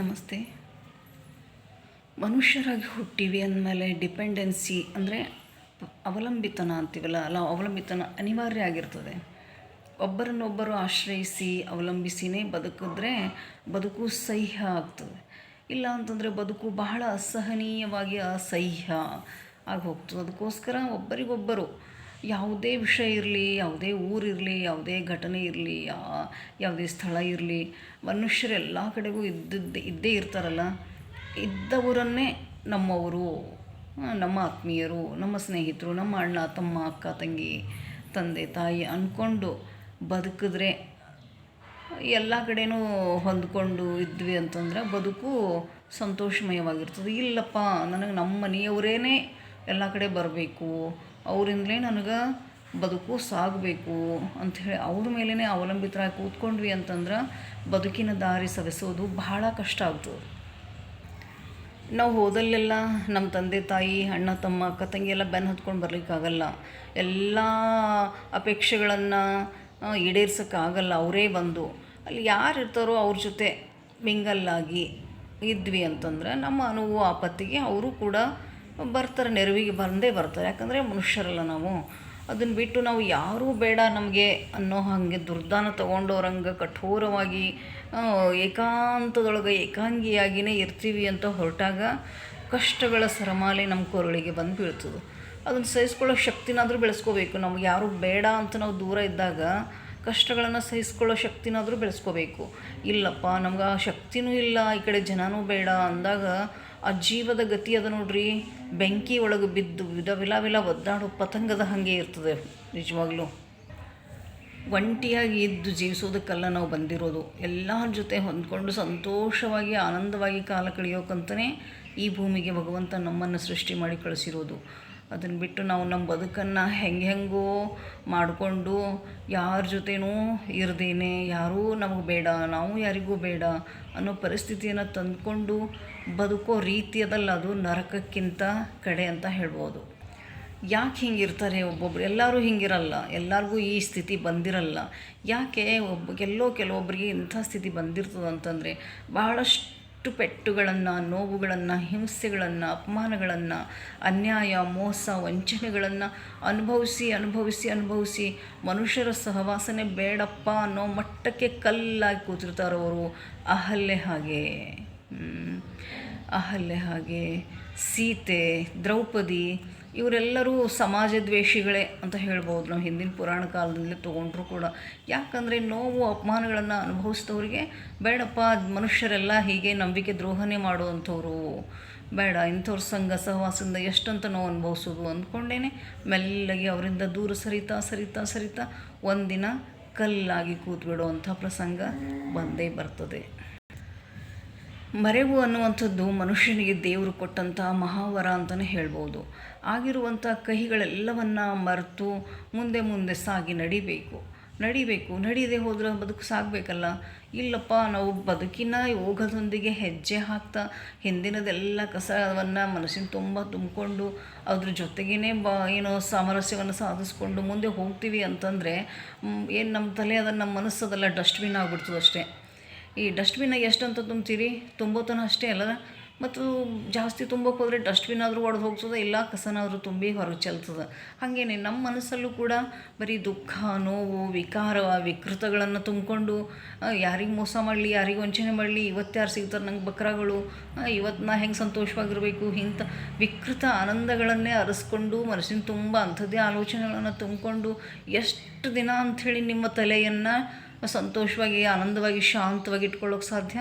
ನಮಸ್ತೆ. ಮನುಷ್ಯರಾಗಿ ಹುಟ್ಟಿವಿ ಅಂದಮೇಲೆ ಡಿಪೆಂಡೆನ್ಸಿ ಅಂದರೆ ಅವಲಂಬಿತನ ಅಂತೀವಲ್ಲ, ಅಲ್ಲ ಅವಲಂಬಿತನ ಅನಿವಾರ್ಯ ಆಗಿರ್ತದೆ. ಒಬ್ಬರನ್ನೊಬ್ಬರು ಆಶ್ರಯಿಸಿ, ಅವಲಂಬಿಸಿನೇ ಬದುಕಿದ್ರೆ ಬದುಕು ಸಹ್ಯ ಆಗ್ತದೆ. ಇಲ್ಲ ಅಂತಂದರೆ ಬದುಕು ಬಹಳ ಅಸಹನೀಯವಾಗಿ ಅಸಹ್ಯ ಆಗಿ ಹೋಗ್ತದೆ. ಅದಕ್ಕೋಸ್ಕರ ಒಬ್ಬರಿಗೊಬ್ಬರು ಯಾವುದೇ ವಿಷಯ ಇರಲಿ, ಯಾವುದೇ ಊರಿರಲಿ ಯಾವುದೇ ಘಟನೆ ಇರಲಿ ಯಾವುದೇ ಸ್ಥಳ ಇರಲಿ, ಮನುಷ್ಯರು ಎಲ್ಲ ಕಡೆಗೂ ಇದ್ದದ್ದೇ, ಇದ್ದೇ ಇರ್ತಾರಲ್ಲ, ಇದ್ದವರನ್ನೇ ನಮ್ಮವರು ನಮ್ಮ ಆತ್ಮೀಯರು, ನಮ್ಮ ಸ್ನೇಹಿತರು, ನಮ್ಮ ಅಣ್ಣ, ತಮ್ಮ, ಅಕ್ಕ, ತಂಗಿ, ತಂದೆ, ತಾಯಿ ಅಂದ್ಕೊಂಡು ಬದುಕಿದ್ರೆ ಎಲ್ಲ ಕಡೆನೂ ಹೊಂದ್ಕೊಂಡು ಇದ್ವಿ ಅಂತಂದ್ರೆ ಬದುಕು ಸಂತೋಷಮಯವಾಗಿರ್ತದೆ. ಇಲ್ಲಪ್ಪ, ನನಗೆ ನಮ್ಮ ಮನೆಯವರೇನೆ ಎಲ್ಲ ಕಡೆ ಬರಬೇಕು ಅವರಿಂದಲೇ ನನಗೆ ಬದುಕು ಸಾಗಬೇಕು ಅಂಥೇಳಿ ಅವ್ರ ಮೇಲೇ ಅವಲಂಬಿತರಾಗಿ ಕೂತ್ಕೊಂಡ್ವಿ ಅಂತಂದ್ರೆ ಬದುಕಿನ ದಾರಿ ಸವೆಸೋದು ಬಹಳ ಕಷ್ಟ ಆಗ್ತದೆ. ನಾವು ಹೋದಲ್ಲೆಲ್ಲ ನಮ್ಮ ತಂದೆ ತಾಯಿ, ಅಣ್ಣ, ತಮ್ಮ, ಅಕ್ಕ, ತಂಗಿ ಎಲ್ಲ ಬೆನ್ನು ಹತ್ಕೊಂಡು ಬರಲಿಕ್ಕಾಗಲ್ಲ. ಎಲ್ಲ ಅಪೇಕ್ಷೆಗಳನ್ನು ಈಡೇರ್ಸೋಕ್ಕಾಗಲ್ಲ, ಅವರೇ ಬಂದು. ಅಲ್ಲಿ ಯಾರು ಇರ್ತಾರೋ ಅವ್ರ ಜೊತೆ ಮಿಂಗಲ್ಲಾಗಿ ಇದ್ವಿ ಅಂತಂದ್ರೆ ನಮ್ಮ ಅನುವು, ಆಪತ್ತಿಗೆ ಅವರು ಕೂಡ ಬರ್ತಾರೆ, ನೆರವಿಗೆ ಬಂದೇ ಬರ್ತಾರೆ. ಯಾಕಂದರೆ ಮನುಷ್ಯರಲ್ಲ ನಾವು. ಅದನ್ನು ಬಿಟ್ಟು ನಾವು ಯಾರೂ ಬೇಡ ನಮಗೆ ಅನ್ನೋ ಹಾಗೆ ದುರ್ದಾನ ತಗೊಂಡವ್ರಂಗೆ ಕಠೋರವಾಗಿ ಏಕಾಂತದೊಳಗೆ ಏಕಾಂಗಿಯಾಗಿಯೇ ಇರ್ತೀವಿ ಅಂತ ಹೊರಟಾಗ ಕಷ್ಟಗಳ ಸರಮಾಲೆ ನಮ್ಮ ಕೊರಳಿಗೆ ಬಂದು ಬೀಳ್ತದೆ. ಅದನ್ನು ಸಹಿಸ್ಕೊಳ್ಳೋ ಶಕ್ತಿನಾದರೂ ಬೆಳೆಸ್ಕೋಬೇಕು. ನಮ್ಗೆ ಯಾರೂ ಬೇಡ ಅಂತ ನಾವು ದೂರ ಇದ್ದಾಗ ಕಷ್ಟಗಳನ್ನು ಸಹಿಸ್ಕೊಳ್ಳೋ ಶಕ್ತಿನಾದರೂ ಬೆಳೆಸ್ಕೋಬೇಕು. ಇಲ್ಲಪ್ಪ, ನಮ್ಗೆ ಆ ಶಕ್ತಿನೂ ಇಲ್ಲ, ಈ ಕಡೆ ಜನನೂ ಬೇಡ ಅಂದಾಗ ಆ ಜೀವದ ಗತಿ ಅದ ನೋಡ್ರಿ. ಬೆಂಕಿ ಒಳಗೆ ಬಿದ್ದು ವಿಧ ವಿಲ ವಿಲ ಒದ್ದಾಡೋ ಪತಂಗದ ಹಾಗೆ ಇರ್ತದೆ ನಿಜವಾಗ್ಲೂ. ಒಂಟಿಯಾಗಿ ಇದ್ದು ಜೀವಿಸೋದಕ್ಕೆಲ್ಲ ನಾವು ಬಂದಿರೋದು. ಎಲ್ಲರ ಜೊತೆ ಹೊಂದ್ಕೊಂಡು ಸಂತೋಷವಾಗಿ, ಆನಂದವಾಗಿ ಕಾಲ ಕಳೆಯೋಕಂತನೇ ಈ ಭೂಮಿಗೆ ಭಗವಂತ ನಮ್ಮನ್ನು ಸೃಷ್ಟಿ ಮಾಡಿ ಕಳಿಸಿರೋದು. ಅದನ್ನು ಬಿಟ್ಟು ನಾವು ನಮ್ಮ ಬದುಕನ್ನು ಹೆಂಗೆ ಹೆಂಗೋ ಮಾಡಿಕೊಂಡು ಯಾರ ಜೊತೆನೂ ಇರ್ದೇನೆ, ಯಾರೂ ನಮಗೆ ಬೇಡ, ನಾವು ಯಾರಿಗೂ ಬೇಡ ಅನ್ನೋ ಪರಿಸ್ಥಿತಿಯನ್ನು ತಂದ್ಕೊಂಡು ಬದುಕೋ ರೀತಿಯದಲ್ಲ ಅದು, ನರಕಕ್ಕಿಂತ ಕಡೆ ಅಂತ ಹೇಳ್ಬೋದು. ಯಾಕೆ ಹಿಂಗಿರ್ತಾರೆ ಒಬ್ಬೊಬ್ರು? ಎಲ್ಲರೂ ಹಿಂಗಿರಲ್ಲ. ಎಲ್ಲರಿಗೂ ಈ ಸ್ಥಿತಿ ಬಂದಿರಲ್ಲ. ಯಾಕೆ ಒಬ್ಬ, ಎಲ್ಲೋ ಕೆಲವೊಬ್ಬರಿಗೆ ಇಂಥ ಸ್ಥಿತಿ ಬಂದಿರ್ತದೆ ಅಂತಂದರೆ, ಬಹಳಷ್ಟು ಪೆಟ್ಟುಗಳನ್ನು, ನೋವುಗಳನ್ನು, ಹಿಂಸೆಗಳನ್ನು, ಅಪಮಾನಗಳನ್ನು, ಅನ್ಯಾಯ, ಮೋಸ, ವಂಚನೆಗಳನ್ನು ಅನುಭವಿಸಿ ಅನುಭವಿಸಿ ಅನುಭವಿಸಿ ಮನುಷ್ಯರ ಸಹವಾಸನೆ ಬೇಡಪ್ಪ ಅನ್ನೋ ಮಟ್ಟಕ್ಕೆ ಕಲ್ಲಾಗಿ ಕೂತಿರ್ತಾರವರು ಅಹಲ್ಯೆ ಹಾಗೆ. ಅಹಲ್ಯೆ ಹಾಗೆ, ಸೀತೆ, ದ್ರೌಪದಿ, ಇವರೆಲ್ಲರೂ ಸಮಾಜ ದ್ವೇಷಿಗಳೇ ಅಂತ ಹೇಳ್ಬೋದು. ನಾವು ಹಿಂದಿನ ಪುರಾಣ ಕಾಲದಿಂದಲೇ ತೊಗೊಂಡ್ರು ಕೂಡ. ಯಾಕಂದರೆ ನೋವು, ಅಪಮಾನಗಳನ್ನು ಅನುಭವಿಸಿದವ್ರಿಗೆ ಬೇಡಪ್ಪ, ಮನುಷ್ಯರೆಲ್ಲ ಹೀಗೆ ನಂಬಿಕೆ ದ್ರೋಹನೆ ಮಾಡುವಂಥವ್ರು. ಬೇಡ, ಇಂಥವ್ರ ಸಂಘ ಸಹವಾಸದಿಂದ ಎಷ್ಟಂತ ನೋವು ಅನುಭವಿಸೋದು ಅಂದ್ಕೊಂಡೇನೆ ಮೆಲ್ಲಗೆ ಅವರಿಂದ ದೂರ ಸರಿತಾ ಸರಿತಾ ಸರಿತಾ ಒಂದಿನ ಕಲ್ಲಾಗಿ ಕೂತ್ಬಿಡುವಂಥ ಪ್ರಸಂಗ ಬಂದೇ ಬರ್ತದೆ. ಮರೆವು ಅನ್ನುವಂಥದ್ದು ಮನುಷ್ಯನಿಗೆ ದೇವರು ಕೊಟ್ಟಂಥ ಮಹಾವರ ಅಂತಲೇ ಹೇಳ್ಬೋದು. ಆಗಿರುವಂಥ ಕಹಿಗಳೆಲ್ಲವನ್ನು ಮರೆತು ಮುಂದೆ ಮುಂದೆ ಸಾಗಿ ನಡಿಬೇಕು. ನಡಿಬೇಕು. ನಡೀದೆ ಹೋದ್ರೆ ಬದುಕು ಸಾಗಬೇಕಲ್ಲ. ಇಲ್ಲಪ್ಪ, ನಾವು ಬದುಕಿನ ಯೋಗದೊಂದಿಗೆ ಹೆಜ್ಜೆ ಹಾಕ್ತಾ ಹಿಂದಿನದೆಲ್ಲ ಕಸವನ್ನು ಮನಸ್ಸಿನ ತುಂಬ ತುಂಬಿಕೊಂಡು ಅದ್ರ ಜೊತೆಗೇ ಬ ಏನೋ ಸಾಮರಸ್ಯವನ್ನು ಸಾಧಿಸ್ಕೊಂಡು ಮುಂದೆ ಹೋಗ್ತೀವಿ ಅಂತಂದರೆ ಏನು ನಮ್ಮ ತಲೆ ಅದನ್ನು ನಮ್ಮ ಮನಸ್ಸದೆಲ್ಲ ಡಸ್ಟ್ಬಿನ್ ಆಗ್ಬಿಡ್ತದೆ ಅಷ್ಟೇ ಈ ಡಸ್ಟ್ಬಿನ್ನಾಗ ಎಷ್ಟಂತ ತುಂಬ್ತೀರಿ? ತುಂಬೋತನ ಅಷ್ಟೇ ಅಲ್ಲ ಮತ್ತು ಜಾಸ್ತಿ ತುಂಬಕ್ಕೆ ಹೋದರೆ ಡಸ್ಟ್ಬಿನ್ ಆದರೂ ಒಡೆದು ಹೋಗ್ತದೆ, ಇಲ್ಲ ಕಸನಾದರೂ ತುಂಬಿ ಹೊರಗೆ ಚೆಲ್ತದೆ. ಹಾಗೇನೆ ನಮ್ಮ ಮನಸ್ಸಲ್ಲೂ ಕೂಡ ಬರೀ ದುಃಖ, ನೋವು, ವಿಕಾರ, ವಿಕೃತಗಳನ್ನು ತುಂಬಿಕೊಂಡು ಯಾರಿಗೆ ಮೋಸ ಮಾಡಲಿ, ಯಾರಿಗೆ ವಂಚನೆ ಮಾಡಲಿ ಇವತ್ತು ಯಾರು ಸಿಗ್ತಾರೆ ನಂಗೆ ಬಕ್ರಾಗಳು ಇವತ್ತು ನಾ ಹೆಂಗೆ ಸಂತೋಷವಾಗಿರಬೇಕು ಇಂಥ ವಿಕೃತ ಆನಂದಗಳನ್ನೇ ಅರಸ್ಕೊಂಡು ಮನಸ್ಸಿನ ತುಂಬ ಅಂಥದ್ದೇ ಆಲೋಚನೆಗಳನ್ನು ತುಂಬಿಕೊಂಡು ಎಷ್ಟು ದಿನ ಅಂಥೇಳಿ ನಿಮ್ಮ ತಲೆಯನ್ನು ಸಂತೋಷವಾಗಿ, ಆನಂದವಾಗಿ, ಶಾಂತವಾಗಿ ಇಟ್ಕೊಳ್ಳೋಕೆ ಸಾಧ್ಯ?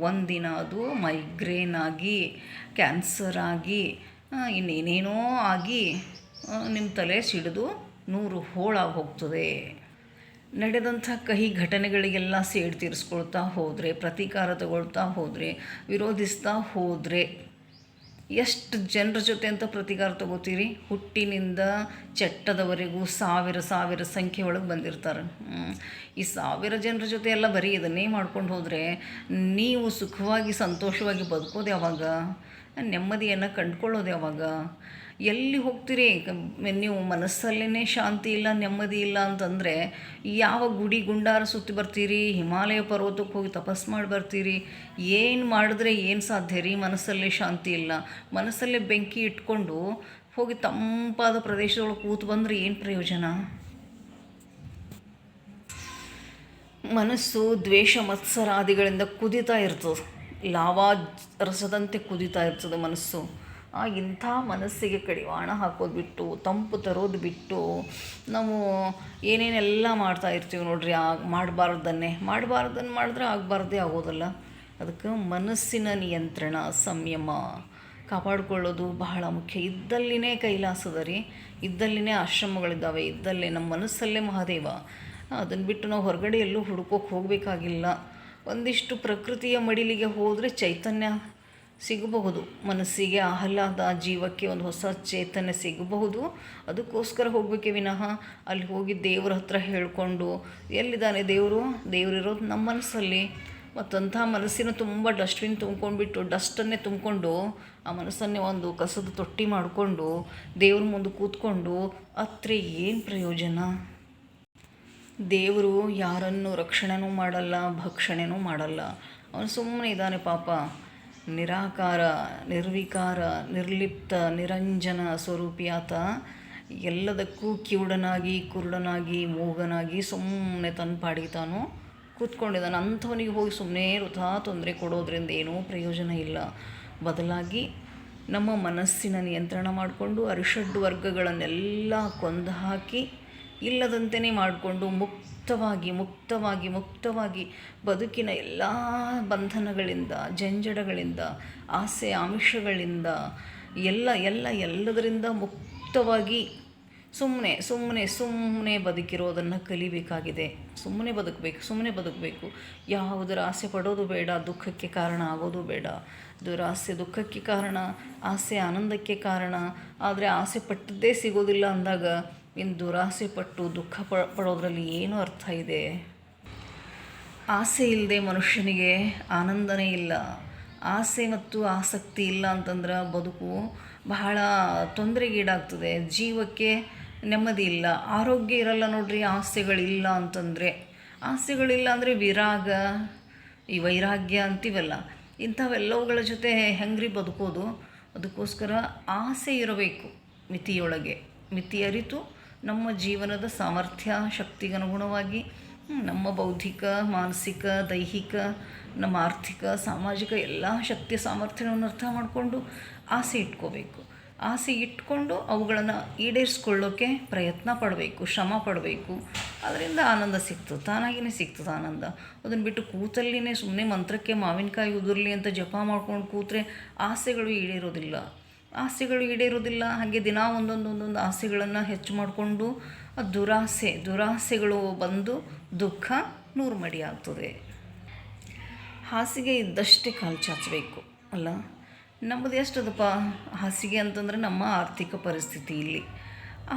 ಒಂದಿನ ಅದು ಮೈಗ್ರೇನ್ ಆಗಿ ಕ್ಯಾನ್ಸರ್ ಆಗಿ ಇನ್ನೇನೇನೋ ಆಗಿ ನಿಮ್ಮ ತಲೆ ಸಿಡಿದು ನೂರು ಹೋಳಾಗಿ ಹೋಗ್ತದೆ. ನಡೆದಂಥ ಕಹಿ ಘಟನೆಗಳಿಗೆಲ್ಲ ಸೇಡು ತೀರಿಸ್ಕೊಳ್ತಾ ಹೋದರೆ, ಪ್ರತೀಕಾರ ತಗೊಳ್ತಾ ಹೋದರೆ, ವಿರೋಧಿಸ್ತಾ ಹೋದರೆ ಎಷ್ಟು ಜನರ ಜೊತೆ ಅಂತ ಪ್ರತಿಕಾರ ತಗೋತೀರಿ? ಹುಟ್ಟಿನಿಂದ ಚಟ್ಟದವರೆಗೂ ಸಾವಿರ ಸಾವಿರ ಸಂಖ್ಯೆ ಒಳಗೆ ಬಂದಿರ್ತಾರೆ. ಈ ಸಾವಿರ ಜನರ ಜೊತೆ ಎಲ್ಲ ಬರೀ ಇದನ್ನೇ ಮಾಡ್ಕೊಂಡು ಹೋದರೆ ನೀವು ಸುಖವಾಗಿ, ಸಂತೋಷವಾಗಿ ಬದುಕೋದು ಯಾವಾಗ? ನೆಮ್ಮದಿಯನ್ನು ಕಂಡುಕೊಳ್ಳೋದು ಯಾವಾಗ? ಎಲ್ಲಿ ಹೋಗ್ತೀರಿ? ನೀವು ಮನಸ್ಸಲ್ಲೇ ಶಾಂತಿ ಇಲ್ಲ, ನೆಮ್ಮದಿ ಇಲ್ಲ ಅಂತಂದರೆ ಯಾವ ಗುಡಿ ಗುಂಡಾರ ಸುತ್ತಿ ಬರ್ತೀರಿ? ಹಿಮಾಲಯ ಪರ್ವತಕ್ಕೆ ಹೋಗಿ ತಪಸ್ ಮಾಡಿ ಬರ್ತೀರಿ? ಏನು ಮಾಡಿದ್ರೆ ಏನು ಸಾಧ್ಯ ರೀ? ಮನಸ್ಸಲ್ಲೇ ಶಾಂತಿ ಇಲ್ಲ. ಮನಸ್ಸಲ್ಲೇ ಬೆಂಕಿ ಇಟ್ಕೊಂಡು ಹೋಗಿ ತಂಪಾದ ಪ್ರದೇಶದೊಳಗೆ ಕೂತು ಬಂದರೆ ಏನು ಪ್ರಯೋಜನ? ಮನಸ್ಸು ದ್ವೇಷ ಮತ್ಸರಾದಿಗಳಿಂದ ಕುದಿತಾ ಇರ್ತದೆ. ಲಾವಾ ರಸದಂತೆ ಕುದಿತಾ ಇರ್ತದೆ ಮನಸ್ಸು. ಇಂಥ ಮನಸ್ಸಿಗೆ ಕಡಿವಾಣ ಹಾಕೋದು ಬಿಟ್ಟು, ತಂಪು ತರೋದು ಬಿಟ್ಟು, ನಾವು ಏನೇನೆಲ್ಲ ಮಾಡ್ತಾ ಇರ್ತೀವಿ ನೋಡ್ರಿ ಆಗ ಮಾಡಬಾರ್ದನ್ನೇ. ಮಾಡಬಾರ್ದನ್ನು ಮಾಡಿದ್ರೆ ಆಗಬಾರ್ದೇ ಆಗೋದಲ್ಲ. ಅದಕ್ಕೆ ಮನಸ್ಸಿನ ನಿಯಂತ್ರಣ ಸಂಯಮ. ಕಾಪಾಡಿಕೊಳ್ಳೋದು ಬಹಳ ಮುಖ್ಯ. ಇದ್ದಲ್ಲಿನೇ ಕೈಲಾಸದ ರೀ ಇದ್ದಲ್ಲಿನೇ ಆಶ್ರಮಗಳಿದ್ದಾವೆ, ಇದ್ದಲ್ಲೇ ನಮ್ಮ ಮನಸ್ಸಲ್ಲೇ ಮಹಾದೇವ. ಅದನ್ನು ಬಿಟ್ಟು ನಾವು ಹೊರಗಡೆ ಎಲ್ಲೂ ಹುಡ್ಕೋಕೆ ಹೋಗಬೇಕಾಗಿಲ್ಲ. ಒಂದಿಷ್ಟು ಪ್ರಕೃತಿಯ ಮಡಿಲಿಗೆ ಹೋದರೆ ಚೈತನ್ಯ ಸಿಗಬಹುದು. ಮನಸ್ಸಿಗೆ ಆಹ್ಲಾದ ಜೀವಕ್ಕೆ ಒಂದು ಹೊಸ ಚೇತನ ಸಿಗಬಹುದು. ಅದಕ್ಕೋಸ್ಕರ ಹೋಗಬೇಕೆ ವಿನಃ ಅಲ್ಲಿ ಹೋಗಿ ದೇವ್ರ ಹತ್ರ ಹೇಳಿಕೊಂಡು, ಎಲ್ಲಿದ್ದಾನೆ ದೇವರು? ದೇವರಿರೋದು ನಮ್ಮ ಮನಸ್ಸಲ್ಲಿ. ಮತ್ತಂಥ ಮನಸ್ಸಿನ ತುಂಬ ಡಸ್ಟ್ಬಿನ್ ತುಂಬ್ಕೊಂಡ್ಬಿಟ್ಟು, ಡಸ್ಟನ್ನೇ ತುಂಬಿಕೊಂಡು, ಆ ಮನಸ್ಸನ್ನೇ ಒಂದು ಕಸದ ತೊಟ್ಟಿ ಮಾಡಿಕೊಂಡು, ದೇವ್ರ ಮುಂದೆ ಕೂತ್ಕೊಂಡು, ಅತ್ರೆ ಏನು ಪ್ರಯೋಜನ? ದೇವರು ಯಾರನ್ನು ರಕ್ಷಣೆನೂ ಮಾಡಲ್ಲ, ಭಕ್ಷಣೆನೂ ಮಾಡಲ್ಲ. ಅವನು ಸುಮ್ಮನೆ ಇದ್ದಾನೆ ಪಾಪ. ನಿರಾಕಾರ, ನಿರ್ವಿಕಾರ, ನಿರ್ಲಿಪ್ತ, ನಿರಂಜನ ಸ್ವರೂಪಿಯಾತ ಎಲ್ಲದಕ್ಕೂ ಕಿವುಡನಾಗಿ, ಕುರುಡನಾಗಿ, ಮೂಗನಾಗಿ ಸುಮ್ಮನೆ ತನ್ನ ಪಾಡಿಗೆ ತಾನು ಕೂತ್ಕೊಂಡಿದ್ದಾನೆ. ಅಂಥವನಿಗೆ ಹೋಗಿ ಸುಮ್ಮನೆ ವೃಥಾ ತೊಂದರೆ ಕೊಡೋದ್ರಿಂದ ಏನೂ ಪ್ರಯೋಜನ ಇಲ್ಲ. ಬದಲಾಗಿ ನಮ್ಮ ಮನಸ್ಸಿನ ನಿಯಂತ್ರಣ ಮಾಡಿಕೊಂಡು ಅರಿಷಡ್ ವರ್ಗಗಳನ್ನೆಲ್ಲ ಕೊಂದು ಹಾಕಿ ಇಲ್ಲದಂತೆಯೇ ಮಾಡಿಕೊಂಡು ಮುಕ್ತವಾಗಿ ಮುಕ್ತವಾಗಿ ಮುಕ್ತವಾಗಿ ಬದುಕಿನ ಎಲ್ಲ ಬಂಧನಗಳಿಂದ, ಜಂಜಡಗಳಿಂದ, ಆಸೆ ಆಮಿಷಗಳಿಂದ, ಎಲ್ಲ ಎಲ್ಲ, ಎಲ್ಲದರಿಂದ ಮುಕ್ತವಾಗಿ ಸುಮ್ಮನೆ ಸುಮ್ಮನೆ ಸುಮ್ಮನೆ ಬದುಕಿರೋದನ್ನು ಕಲಿಬೇಕಾಗಿದೆ. ಸುಮ್ಮನೆ ಬದುಕಬೇಕು ಸುಮ್ಮನೆ ಬದುಕಬೇಕು. ಯಾವುದರ ಆಸೆ ಪಡೋದು ಬೇಡ, ದುಃಖಕ್ಕೆ ಕಾರಣ ಆಗೋದು ಬೇಡ. ದುರಾಸೆ ದುಃಖಕ್ಕೆ ಕಾರಣ, ಆಸೆ ಆನಂದಕ್ಕೆ ಕಾರಣ. ಆದರೆ ಆಸೆ ಪಟ್ಟದ್ದೇ ಸಿಗೋದಿಲ್ಲ ಅಂದಾಗ ಇನ್ನು ದುರಾಸೆ ಪಟ್ಟು ದುಃಖ ಪ, ಪಡೋದ್ರಲ್ಲಿ ಏನು ಅರ್ಥ ಇದೆ? ಆಸೆ ಇಲ್ಲದೆ ಮನುಷ್ಯನಿಗೆ ಆನಂದನೇ ಇಲ್ಲ. ಆಸೆ ಮತ್ತು ಆಸಕ್ತಿ ಇಲ್ಲ ಅಂತಂದ್ರೆ ಬದುಕು ಬಹಳ ತೊಂದರೆಗೀಡಾಗ್ತದೆ. ಜೀವಕ್ಕೆ ನೆಮ್ಮದಿ ಇಲ್ಲ. ಆರೋಗ್ಯ ಇರಲ್ಲ ನೋಡ್ರಿ, ಆಸೆಗಳಿಲ್ಲ ಅಂತಂದರೆ. ಆಸೆಗಳಿಲ್ಲ ಅಂದರೆ ವಿರಾಗ, ಈ ವೈರಾಗ್ಯ ಅಂತೀವಲ್ಲ, ಇಂಥವೆಲ್ಲವುಗಳ ಜೊತೆ ಹೆಂಗ್ರಿ ಬದುಕೋದು? ಅದಕ್ಕೋಸ್ಕರ ಆಸೆ ಇರಬೇಕು ಮಿತಿಯೊಳಗೆ. ಮಿತಿ ಅರಿತು ನಮ್ಮ ಜೀವನದ ಸಾಮರ್ಥ್ಯ ಶಕ್ತಿಗನುಗುಣವಾಗಿ ನಮ್ಮ ಬೌದ್ಧಿಕ, ಮಾನಸಿಕ, ದೈಹಿಕ, ನಮ್ಮ ಆರ್ಥಿಕ, ಸಾಮಾಜಿಕ ಎಲ್ಲ ಶಕ್ತಿ ಸಾಮರ್ಥ್ಯವನ್ನು ಅರ್ಥ ಮಾಡಿಕೊಂಡು ಆಸೆ ಇಟ್ಕೋಬೇಕು. ಆಸೆ ಇಟ್ಕೊಂಡು ಅವುಗಳನ್ನು ಈಡೇರಿಸ್ಕೊಳ್ಳೋಕ್ಕೆ ಪ್ರಯತ್ನ ಪಡಬೇಕು, ಶ್ರಮ ಪಡಬೇಕು. ಅದರಿಂದ ಆನಂದ ಸಿಗ್ತದೆ ತಾನಾಗಿಯೇ ಸಿಗ್ತದೆ ಆನಂದ. ಅದನ್ನು ಬಿಟ್ಟು ಕೂತಲ್ಲಿನೇ ಸುಮ್ಮನೆ ಮಂತ್ರಕ್ಕೆ ಮಾವಿನಕಾಯಿ ಉದುರಲಿ ಅಂತ ಜಪ ಮಾಡ್ಕೊಂಡು ಕೂತ್ರೆ ಆಸೆಗಳು ಈಡೇರೋದಿಲ್ಲ. ಆಸೆಗಳು ಈಡೇರೋದಿಲ್ಲ ಹಾಗೆ ದಿನ ಒಂದೊಂದು ಒಂದೊಂದು ಆಸೆಗಳನ್ನು ಹೆಚ್ಚು ಮಾಡಿಕೊಂಡು ದುರಾಸೆ, ದುರಾಸೆಗಳು ಬಂದು ದುಃಖ ನೂರು ಮಡಿ ಆಗ್ತದೆ. ಹಾಸಿಗೆ ಇದ್ದಷ್ಟೇ ಕಾಲು ಚಾಚಬೇಕು, ಅಲ್ಲ? ನಮ್ಮದು ಎಷ್ಟದಪ್ಪ ಹಾಸಿಗೆ ಅಂತಂದರೆ ನಮ್ಮ ಆರ್ಥಿಕ ಪರಿಸ್ಥಿತಿ ಇಲ್ಲಿ.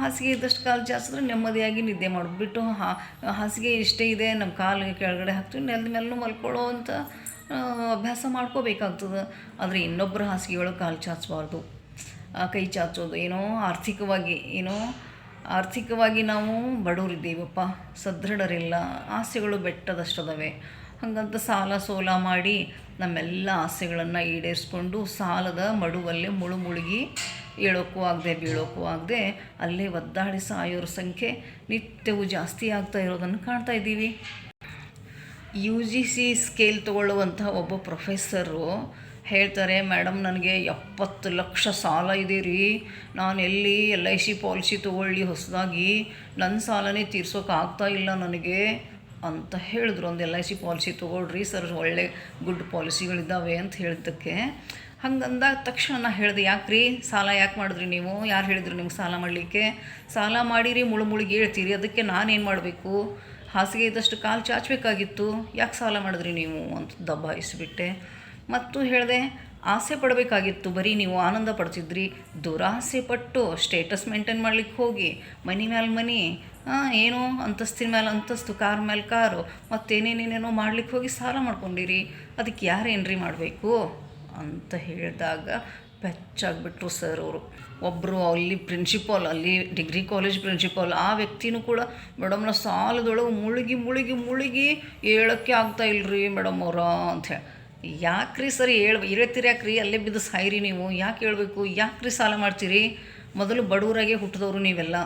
ಹಾಸಿಗೆ ಇದ್ದಷ್ಟು ಕಾಲು ಚಾಚಿದ್ರೆ ನೆಮ್ಮದಿಯಾಗಿ ನಿದ್ದೆ ಮಾಡಿಬಿಟ್ಟು ಹಾಸಿಗೆ ಇಷ್ಟೇ ಇದೆ, ನಮ್ಮ ಕಾಲು ಕೆಳಗಡೆ ಹಾಕ್ತೀವಿ, ನೆಲದ ಮೇಲೂ ಮಲ್ಕೊಳ್ಳೋ ಅಂತ ಅಭ್ಯಾಸ ಮಾಡ್ಕೋಬೇಕಾಗ್ತದೆ. ಆದರೆ ಇನ್ನೊಬ್ಬರ ಹಾಸಿಗೆ ಒಳಗೆ ಕಾಲು ಚಾಚಬಾರ್ದು. ಕೈ ಚಾಚೋದು. ಏನೋ ಆರ್ಥಿಕವಾಗಿ ಏನೋ ಆರ್ಥಿಕವಾಗಿ ನಾವು ಬಡವರಿದ್ದೀವಪ್ಪ. ಸದೃಢರಿಲ್ಲ. ಆಸೆಗಳು ಬೆಟ್ಟದಷ್ಟದವೆ. ಹಾಗಂತ ಸಾಲ ಸೋಲ ಮಾಡಿ ನಮ್ಮೆಲ್ಲ ಆಸೆಗಳನ್ನು ಈಡೇರಿಸ್ಕೊಂಡು ಸಾಲದ ಮಡುವಲ್ಲೇ ಮುಳು ಮುಳುಗಿ ಏಳೋಕ್ಕೂ ಆಗದೆ ಬೀಳೋಕ್ಕೂ ಆಗದೆ ಅಲ್ಲೇ ಒದ್ದಾಡಿ ಸಾಯೋರ ಸಂಖ್ಯೆ ನಿತ್ಯವೂ ಜಾಸ್ತಿ ಆಗ್ತಾ ಇರೋದನ್ನು ಕಾಣ್ತಾ ಇದ್ದೀವಿ. ಯು ಜಿ ಸಿ ಸ್ಕೇಲ್ ತಗೊಳ್ಳುವಂತಹ ಒಬ್ಬ ಪ್ರೊಫೆಸರು ಹೇಳ್ತಾರೆ ಮೇಡಮ್ ನನಗೆ ಎಪ್ಪತ್ತು ಲಕ್ಷ ಸಾಲ ಇದೆ ರೀ. ನಾನು ಎಲ್ಲಿ ಎಲ್ ಐ ಸಿ ಪಾಲಿಸಿ ತೊಗೊಳ್ಳಿ ಹೊಸದಾಗಿ. ನನ್ನ ಸಾಲನೇ ತೀರ್ಸೋಕ್ಕಾಗ್ತಾ ಇಲ್ಲ ನನಗೆ. ಅಂತ ಹೇಳಿದ್ರು. ಒಂದು ಎಲ್ ಐ ಸಿ ಪಾಲಿಸಿ ತೊಗೊಳ್ರಿ ಸರ್, ಒಳ್ಳೆ ಗುಡ್ ಪಾಲಿಸಿಗಳಿದ್ದಾವೆ ಅಂತ ಹೇಳಿದ್ದಕ್ಕೆ. ಹಂಗಂದಾಗ ತಕ್ಷಣ ನಾ ಹೇಳಿದೆ ಯಾಕ್ರಿ ಸಾಲ ಯಾಕೆ ಮಾಡಿದ್ರಿ ನೀವು? ಯಾರು ಹೇಳಿದ್ರು ನಿಮ್ಗೆ ಸಾಲ ಮಾಡಲಿಕ್ಕೆ? ಸಾಲ ಮಾಡಿರಿ, ಮುಳು ಮುಳುಗಿ ಹೇಳ್ತೀರಿ. ಅದಕ್ಕೆ ನಾನೇನು ಮಾಡಬೇಕು? ಹಾಸಿಗೆ ಇದ್ದಷ್ಟು ಕಾಲು ಚಾಚಬೇಕಾಗಿತ್ತು. ಯಾಕೆ ಸಾಲ ಮಾಡಿದ್ರಿ ನೀವು? ಅಂತ ದಬ್ಬಾಯಿಸಿಬಿಟ್ಟೆ. ಮತ್ತು ಹೇಳಿದೆ, ಆಸೆ ಪಡಬೇಕಾಗಿತ್ತು, ಬರೀ ನೀವು ಆನಂದ ಪಡ್ತಿದ್ರಿ. ದುರಾಸೆ ಪಟ್ಟು ಸ್ಟೇಟಸ್ ಮೇಂಟೈನ್ ಮಾಡ್ಲಿಕ್ಕೆ ಹೋಗಿ, ಮನಿ ಮೇಲೆ ಮನಿ ಏನೋ ಅಂತಸ್ತಿನ ಮೇಲೆ ಅಂತಸ್ತು, ಕಾರ್ ಮೇಲೆ ಕಾರು, ಮತ್ತೇನೇನೇನೇನೋ ಮಾಡ್ಲಿಕ್ಕೆ ಹೋಗಿ ಸಾಲ ಮಾಡ್ಕೊಂಡಿರಿ. ಅದಕ್ಕೆ ಯಾರು ಯಾರೇನ್ರಿ ಮಾಡಬೇಕು? ಅಂತ ಹೇಳಿದಾಗ ಪೆಚ್ಚಾಗ್ಬಿಟ್ರು ಸರ್ ಅವರು. ಒಬ್ಬರು ಅಲ್ಲಿ ಪ್ರಿನ್ಸಿಪಾಲ್, ಅಲ್ಲಿ ಡಿಗ್ರಿ ಕಾಲೇಜ್ ಪ್ರಿನ್ಸಿಪಾಲ್, ಆ ವ್ಯಕ್ತಿನೂ ಕೂಡ ಮೇಡಮ್ನ ಸಾಲದೊಳಗೆ ಮುಳುಗಿ ಮುಳುಗಿ ಮುಳುಗಿ, ಹೇಳೋಕ್ಕೆ ಆಗ್ತಾ ಇಲ್ರಿ ಮೇಡಮ್ ಅವರ ಅಂಥೇಳಿ ಯಾಕ್ರಿ ಸರಿ ಹೇಳ್ ಹೇಳ್ತೀರಿ ಯಾಕ್ರಿ ಅಲ್ಲೇ ಬಿದ್ದು ಸಾಯಿರಿ ನೀವು? ಯಾಕೆ ಹೇಳಬೇಕು? ಯಾಕ್ರಿ ಸಾಲ ಮಾಡ್ತೀರಿ? ಮೊದಲು ಬಡವರಾಗೆ ಹುಟ್ಟಿದವರು ನೀವೆಲ್ಲ?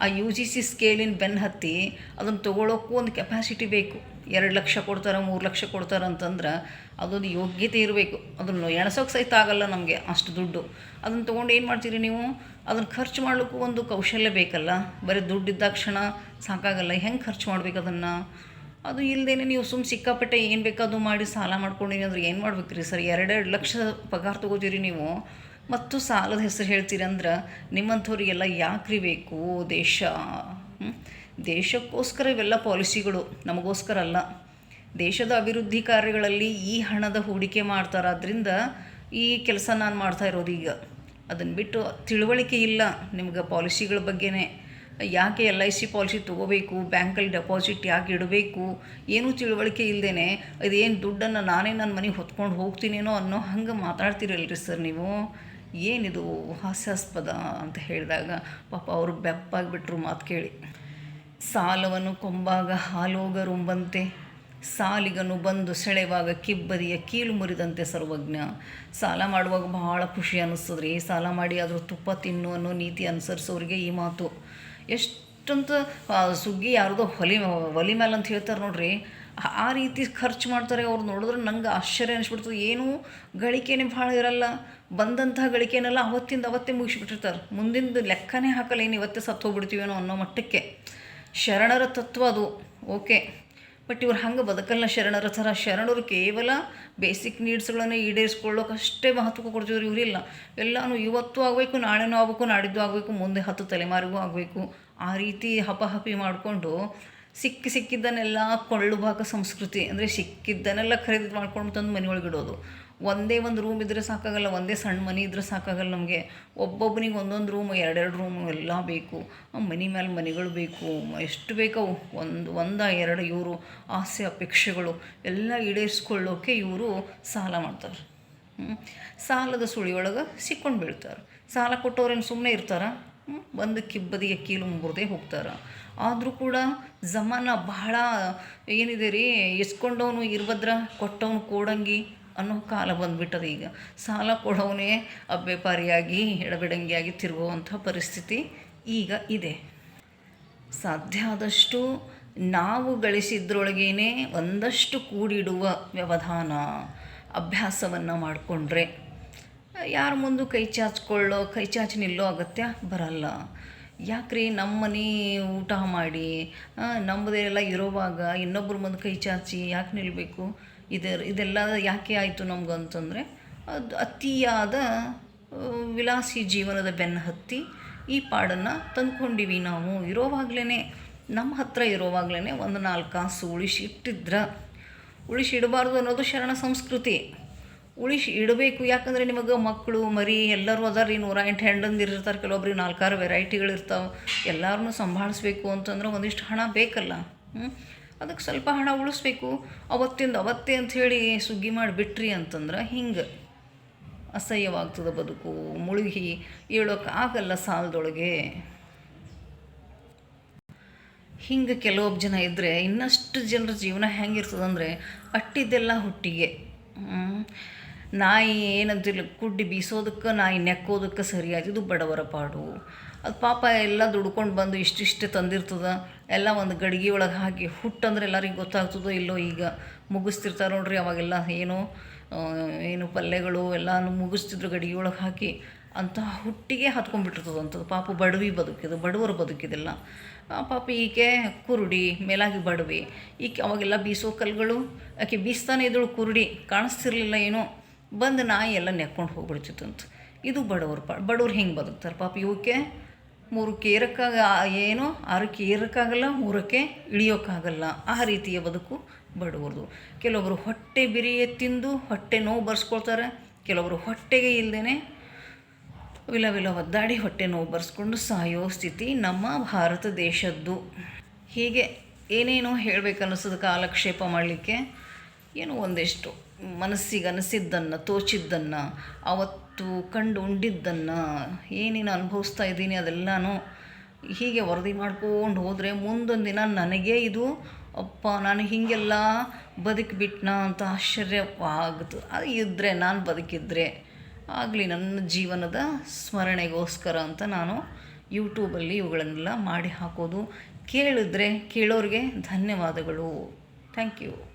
ಆ ಯು ಜಿ ಸಿ ಸ್ಕೇಲಿನ ಬೆನ್ನು ಹತ್ತಿ ಅದನ್ನು ತೊಗೊಳೋಕ್ಕೂ ಒಂದು ಕೆಪಾಸಿಟಿ ಬೇಕು. ಎರಡು ಲಕ್ಷ ಕೊಡ್ತಾರೆ, ಮೂರು ಲಕ್ಷ ಕೊಡ್ತಾರೆ ಅಂತಂದ್ರೆ ಅದೊಂದು ಯೋಗ್ಯತೆ ಇರಬೇಕು. ಅದನ್ನು ಎಣಸೋಕೆ ಸಹಿತ ಆಗಲ್ಲ ನಮಗೆ ಅಷ್ಟು ದುಡ್ಡು. ಅದನ್ನು ತೊಗೊಂಡು ಏನು ಮಾಡ್ತೀರಿ ನೀವು? ಅದನ್ನು ಖರ್ಚು ಮಾಡಲಿಕ್ಕೂ ಒಂದು ಕೌಶಲ್ಯ ಬೇಕಲ್ಲ. ಬರೀ ದುಡ್ಡು ಕ್ಷಣ ಸಾಕಾಗಲ್ಲ. ಹೆಂಗೆ ಖರ್ಚು ಮಾಡ್ಬೇಕು ಅದನ್ನು? ಅದು ಇಲ್ಲದೇ ನೀವು ಸುಮ್ಮ ಸಿಕ್ಕಾಪಟ್ಟೆ ಏನು ಬೇಕಾದು ಮಾಡಿ ಸಾಲ ಮಾಡ್ಕೊಂಡಿರಿ ಅಂದ್ರೆ ಏನು ಮಾಡ್ಬೇಕು ರೀ ಸರ್? ಎರಡೆರಡು ಲಕ್ಷ ಪಗಾರ ತೊಗೋತೀರಿ ನೀವು. ಮತ್ತು ಸಾಲದ ಹೆಸರು ಹೇಳ್ತೀರಿ ಅಂದ್ರೆ ನಿಮ್ಮಂಥವ್ರಿಗೆಲ್ಲ ಯಾಕ್ರಿ ಬೇಕು ದೇಶ? ದೇಶಕ್ಕೋಸ್ಕರ ಇವೆಲ್ಲ ಪಾಲಿಸಿಗಳು, ನಮಗೋಸ್ಕರ ಅಲ್ಲ. ದೇಶದ ಅಭಿವೃದ್ಧಿ ಕಾರ್ಯಗಳಲ್ಲಿ ಈ ಹಣದ ಹೂಡಿಕೆ ಮಾಡ್ತಾರಾದ್ರಿಂದ ಈ ಕೆಲಸ ನಾನು ಮಾಡ್ತಾ ಇರೋದು ಈಗ. ಅದನ್ನು ಬಿಟ್ಟು ತಿಳುವಳಿಕೆ ಇಲ್ಲ ನಿಮ್ಗೆ ಪಾಲಿಸಿಗಳ ಬಗ್ಗೆನೇ. ಯಾಕೆ ಎಲ್ ಐ ಸಿ ಪಾಲಿಸಿ ತೊಗೋಬೇಕು? ಬ್ಯಾಂಕಲ್ಲಿ ಡೆಪಾಸಿಟ್ ಯಾಕೆ ಇಡಬೇಕು? ಏನೂ ತಿಳುವಳಿಕೆ ಇಲ್ಲದೇ ಅದೇನು ದುಡ್ಡನ್ನು ನಾನೇ ನನ್ನ ಮನೆಗೆ ಹೊತ್ಕೊಂಡು ಹೋಗ್ತೀನೇನೋ ಅನ್ನೋ ಹಂಗೆ ಮಾತಾಡ್ತಿರಲ್ರಿ ಸರ್ ನೀವು? ಏನಿದು ಹಾಸ್ಯಾಸ್ಪದ ಅಂತ ಹೇಳಿದಾಗ ಪಾಪ ಅವರು ಬೆಪ್ಪಾಗಿಬಿಟ್ರು ಮಾತು ಕೇಳಿ. ಸಾಲವನ್ನು ಕೊಂಬಾಗ ಹಾಲೋಗರುಂಬಂತೆ ಸಾಲಿಗನು ಬಂದು ಸೆಳೆವಾಗ ಕಿಬ್ಬದಿಯ ಕೀಲು ಮುರಿದಂತೆ ಸರ್ವಜ್ಞ. ಸಾಲ ಮಾಡುವಾಗ ಬಹಳ ಖುಷಿ ಅನ್ನಿಸ್ತದ್ರಿ ಸಾಲ ಮಾಡಿ ಅದ್ರ ತುಪ್ಪ ತಿನ್ನು ಅನ್ನೋ ನೀತಿ ಅನುಸರಿಸೋರಿಗೆ ಈ ಮಾತು. ಎಷ್ಟಂತ ಸುಗ್ಗಿ ಯಾರ್ದೋ ಹೊಲಿ ಒಲಿ ಮೇಲೆ ಅಂತ ಹೇಳ್ತಾರೆ ನೋಡ್ರಿ. ಆ- ರೀತಿ ಖರ್ಚು ಮಾಡ್ತಾರೆ ಅವ್ರು ನೋಡಿದ್ರೆ ನಂಗೆ ಆಶ್ಚರ್ಯ ಅನಿಸ್ಬಿಡ್ತು ಏನು ಗಳಿಕೆನೇ ಭಾಳ ಇರಲ್ಲ. ಬಂದಂತಹ ಗಳಿಕೆನೆಲ್ಲ ಅವತ್ತಿಂದ ಅವತ್ತೇ ಮುಗಿಸ್ಬಿಟ್ಟಿರ್ತಾರೆ. ಮುಂದಿಂದು ಲೆಕ್ಕನೇ ಹಾಕಲ್ಲ ಏನು ಇವತ್ತೇ ಸತ್ತು ಹೋಗ್ಬಿಡ್ತೀವೇನೋ ಅನ್ನೋ ಮಟ್ಟಕ್ಕೆ. ಶರಣರ ತತ್ವ ಅದು. ಓಕೆ. ಬಟ್ ಇವ್ರು ಹಂಗೆ ಬದುಕಲ್ಲ ಶರಣರ. ಥರ ಶರಣರು ಕೇವಲ ಬೇಸಿಕ್ ನೀಡ್ಸ್ಗಳನ್ನು ಈಡೇರಿಸ್ಕೊಳ್ಳೋಕೆ ಅಷ್ಟೇ ಮಹತ್ವ ಕೊಡ್ತಿದ್ರು ಇವರಿಲ್ಲ ಎಲ್ಲನೂ ಇವತ್ತು ಆಗಬೇಕು, ನಾಳೆನೂ ಆಗಬೇಕು, ನಾಡಿದ್ದು ಆಗಬೇಕು, ಮುಂದೆ ಹತ್ತು ತಲೆಮಾರಿಗೂ ಆಗಬೇಕು. ಆ ರೀತಿ ಹಪಹಪಿ ಮಾಡಿಕೊಂಡು ಸಿಕ್ಕಿ ಸಿಕ್ಕಿದ್ದನ್ನೆಲ್ಲ ಕೊಳ್ಳುಭಾಗ ಸಂಸ್ಕೃತಿ, ಅಂದರೆ ಸಿಕ್ಕಿದ್ದನ್ನೆಲ್ಲ ಖರೀದಿ ಮಾಡ್ಕೊಂಡು ತಂದು ಮನೆ ಒಳಗಿಡೋದು ಒಂದೇ ಒಂದು ರೂಮ್ ಇದ್ದರೆ ಸಾಕಾಗಲ್ಲ, ಒಂದೇ ಸಣ್ಣ ಮನೆ ಇದ್ದರೆ ಸಾಕಾಗಲ್ಲ ನಮಗೆ. ಒಬ್ಬೊಬ್ಬನಿಗೆ ಒಂದೊಂದು ರೂಮ್ ಎರಡೆರಡು ರೂಮು ಎಲ್ಲ ಬೇಕು. ಮನೆ ಮೇಲೆ ಮನೆಗಳು ಬೇಕು. ಎಷ್ಟು ಬೇಕವು? ಒಂದು, ಒಂದ, ಎರಡು ಇವರು ಆಸೆ, ಅಪೇಕ್ಷೆಗಳು ಎಲ್ಲ ಈಡೇರಿಸ್ಕೊಳ್ಳೋಕೆ ಇವರು ಸಾಲ ಮಾಡ್ತಾರೆ? ಸಾಲದ ಸುಳಿಯೊಳಗೆ ಸಿಕ್ಕೊಂಡು ಬೀಳ್ತಾರೆ. ಸಾಲ ಕೊಟ್ಟವ್ರೇನು ಸುಮ್ಮನೆ ಇರ್ತಾರ? ಬಂದು ಕಿಬ್ಬದಿಗೆ ಕೀಲು ಮುರಿದೇ ಹೋಗ್ತಾರೆ. ಆದರೂ ಕೂಡ ಜಮಾನ ಬಹಳ ಏನಿದೆ ರೀ, ಎಸ್ಕೊಂಡವನು ಇರ್ಬದ್ರ ಕೊಟ್ಟವನು ಕೋಡಂಗಿ ಅನ್ನೋ ಕಾಲ ಬಂದ್ಬಿಟ್ಟದ ಈಗ. ಸಾಲ ಕೊಡೋವನೇ ಅಬ್ಬೆಪಾರಿಯಾಗಿ, ಎಡಬಿಡಂಗಿಯಾಗಿ ತಿರುಗುವಂಥ ಪರಿಸ್ಥಿತಿ ಈಗ ಇದೆ. ಸಾಧ್ಯ ಆದಷ್ಟು ನಾವು ಗಳಿಸಿದ್ರೊಳಗೇನೆ ಒಂದಷ್ಟು ಕೂಡಿಡುವ ವ್ಯವಧಾನ, ಅಭ್ಯಾಸವನ್ನು ಮಾಡಿಕೊಂಡ್ರೆ, ಯಾರ ಮುಂದೆ ಕೈ ಚಾಚ್ಕೊಳ್ಳೋ, ಕೈ ಚಾಚಿ ನಿಲ್ಲೋ ಅಗತ್ಯ ಬರಲ್ಲ. ಯಾಕ್ರಿ ನಮ್ಮ ಮನೆ ಊಟ ಮಾಡಿ ನಮ್ಮದೇ ಎಲ್ಲ ಇರೋವಾಗ ಇನ್ನೊಬ್ಬರ ಮುಂದೆ ಕೈ ಚಾಚಿ ಯಾಕೆ ನಿಲ್ಲಬೇಕು ಇದರ ಇದೆಲ್ಲ ಯಾಕೆ ಆಯಿತು ನಮ್ಗೆ ಅಂತಂದರೆ ಅದು ಅತಿಯಾದ ವಿಲಾಸಿ ಜೀವನದ ಬೆನ್ನು ಹತ್ತಿ ಈ ಪಾಡನ್ನು ತಂದ್ಕೊಂಡಿವಿ ನಾವು. ಇರೋವಾಗಲೇ ನಮ್ಮ ಹತ್ರ ಇರೋವಾಗಲೇ ಒಂದು ನಾಲ್ಕು ಕಾಸು ಉಳಿಸಿ ಇಟ್ಟಿದ್ರ. ಉಳಿಸಿ ಇಡಬಾರ್ದು ಅನ್ನೋದು ಶರಣ ಸಂಸ್ಕೃತಿ. ಉಳಿಸಿ ಇಡಬೇಕು, ಯಾಕಂದರೆ ನಿಮಗೆ ಮಕ್ಕಳು ಮರಿ ಎಲ್ಲರೂ ಅದಾರ ನೂರ ಎಂಟು ಹೆಂಡಂದಿರು ಇರ್ತಾರೆ, ಕೆಲವೊಬ್ರಿಗೆ ನಾಲ್ಕಾರು ವೆರೈಟಿಗಳು ಇರ್ತಾವೆ ಎಲ್ಲರನ್ನೂ ಸಂಭಾಳಿಸ್ಬೇಕು ಅಂತಂದ್ರೆ ಒಂದಿಷ್ಟು ಹಣ ಬೇಕಲ್ಲ. ಹ್ಞೂ ಅದಕ್ಕೆ ಸ್ವಲ್ಪ ಹಣ ಉಳಿಸ್ಬೇಕು. ಅವತ್ತಿಂದ ಅವತ್ತೇ ಅಂಥೇಳಿ ಸುಗ್ಗಿ ಮಾಡಿಬಿಟ್ರಿ ಅಂತಂದ್ರೆ ಹಿಂಗೆ ಅಸಹ್ಯವಾಗ್ತದೆ ಬದುಕು, ಮುಳುಗಿ ಆಗಲ್ಲ ಸಾಲದೊಳಗೆ. ಹಿಂಗೆ ಕೆಲವೊಬ್ಬ ಜನ ಇದ್ದರೆ ಇನ್ನಷ್ಟು ಜನರ ಜೀವನ ಹೆಂಗಿರ್ತದಂದರೆ ಅಟ್ಟಿದ್ದೆಲ್ಲ ಹುಟ್ಟಿಗೆ. ನಾಯಿ ಏನಂತಿಲ್ಲ, ಕುಡ್ಡಿ ಬೀಸೋದಕ್ಕೆ ನಾಯಿ ನೆಕ್ಕೋದಕ್ಕೆ ಸರಿಯಾಗಿ ಇದು ಬಡವರ ಪಾಡು. ಅದು ಪಾಪ ಎಲ್ಲ ದುಡ್ಕೊಂಡು ಬಂದು ಇಷ್ಟಿಷ್ಟು ತಂದಿರ್ತದ. ಎಲ್ಲ ಒಂದು ಗಡಿಗೆ ಒಳಗೆ ಹಾಕಿ ಹುಟ್ಟಂದ್ರೆ ಎಲ್ಲರಿಗೆ ಗೊತ್ತಾಗ್ತದೋ ಇಲ್ಲೋ ಈಗ. ಮುಗಿಸ್ತಿರ್ತಾರೆ ನೋಡ್ರಿ ಅವಾಗೆಲ್ಲ ಏನು ಏನು ಪಲ್ಯಗಳು ಎಲ್ಲನೂ ಮುಗಿಸ್ತಿದ್ರು ಗಡಿಗೆ ಒಳಗೆ ಹಾಕಿ. ಅಂತಹ ಹುಟ್ಟಿಗೆ ಹತ್ಕೊಂಡ್ಬಿಟ್ಟಿರ್ತದಂಥದ್ದು ಪಾಪ ಬಡವಿ ಬದುಕಿದು ಬಡವರು ಬದುಕಿದೆಲ್ಲ ಪಾಪ ಈಕೆ ಕುರುಡಿ, ಮೇಲಾಗಿ ಬಡವಿ. ಈಕೆ ಅವಾಗೆಲ್ಲ ಬೀಸೋ ಕಲ್ಗಳು, ಆಕೆ ಬೀಸ್ತಾನೆ ಇದ್ದಳು ಕುರುಡಿ. ಕಾಣಿಸ್ತಿರ್ಲಿಲ್ಲ ಏನೋ. ಬಂದು ನಾಯಿ ಎಲ್ಲ ನೆಕ್ಕೊಂಡು ಹೋಗ್ಬಿಡ್ತಿತ್ತಂತ. ಇದು ಬಡವ್ರ ಪಾ, ಬಡವ್ರು ಹೆಂಗೆ ಬದುಕ್ತಾರೆ? ಪಾಪ ಇವಕ್ಕೆ ಮೂರಕ್ಕೆ ಏರಕ್ಕಾಗ ಏನು ಆರಕ್ಕೆ ಏರಕ್ಕಾಗಲ್ಲ ಮೂರಕ್ಕೆ ಇಳಿಯೋಕ್ಕಾಗಲ್ಲ. ಆ ರೀತಿಯ ಬದುಕು ಬಡವ್ರದು ಕೆಲವೊಬ್ಬರು ಹೊಟ್ಟೆ ಬಿರಿಯ ತಿಂದು ಹೊಟ್ಟೆ ನೋವು ಬರ್ಸ್ಕೊಳ್ತಾರೆ. ಕೆಲವೊಬ್ಬರು ಹೊಟ್ಟೆಗೆ ಇಲ್ಲದೇ ವಿಲ ವಿಲ ಒದ್ದಾಡಿ ಹೊಟ್ಟೆ ನೋವು ಬರ್ಸ್ಕೊಂಡು ಸಾಯೋ ಸ್ಥಿತಿ ನಮ್ಮ ಭಾರತ ದೇಶದ್ದು. ಹೀಗೆ ಏನೇನೋ ಹೇಳಬೇಕನ್ನಿಸೋದು ಕಾಲಕ್ಷೇಪ ಮಾಡಲಿಕ್ಕೆ ಏನೋ ಒಂದಿಷ್ಟು ಮನಸ್ಸಿಗೆ ಅನಿಸಿದ್ದನ್ನು ತೋಚಿದ್ದನ್ನು ಅವತ್ತು ಕಂಡು ಉಂಡಿದ್ದನ್ನು, ಏನೇನು ಅನುಭವಿಸ್ತಾ ಇದ್ದೀನಿ ಅದೆಲ್ಲನೂ ಹೀಗೆ ವರದಿ ಮಾಡ್ಕೊಂಡು ಹೋದರೆ ಮುಂದೊಂದು ದಿನ ನನಗೇ ಇದು, ಅಪ್ಪ ನಾನು ಹೀಗೆಲ್ಲ ಬದುಕಿಬಿಟ್ನ ಅಂತ ಆಶ್ಚರ್ಯವಾಗುತ್ತೆ, ಅದು ಇದ್ದರೆ ನಾನು ಬದುಕಿದ್ರೆ ಆಗಲಿ ನನ್ನ ಜೀವನದ ಸ್ಮರಣೆಗೋಸ್ಕರ ಅಂತ ನಾನು ಯೂಟ್ಯೂಬಲ್ಲಿ ಇವುಗಳನ್ನೆಲ್ಲ ಮಾಡಿ ಹಾಕೋದು. ಕೇಳಿದ್ರೆ ಕೇಳೋರಿಗೆ ಧನ್ಯವಾದಗಳು. Thank you.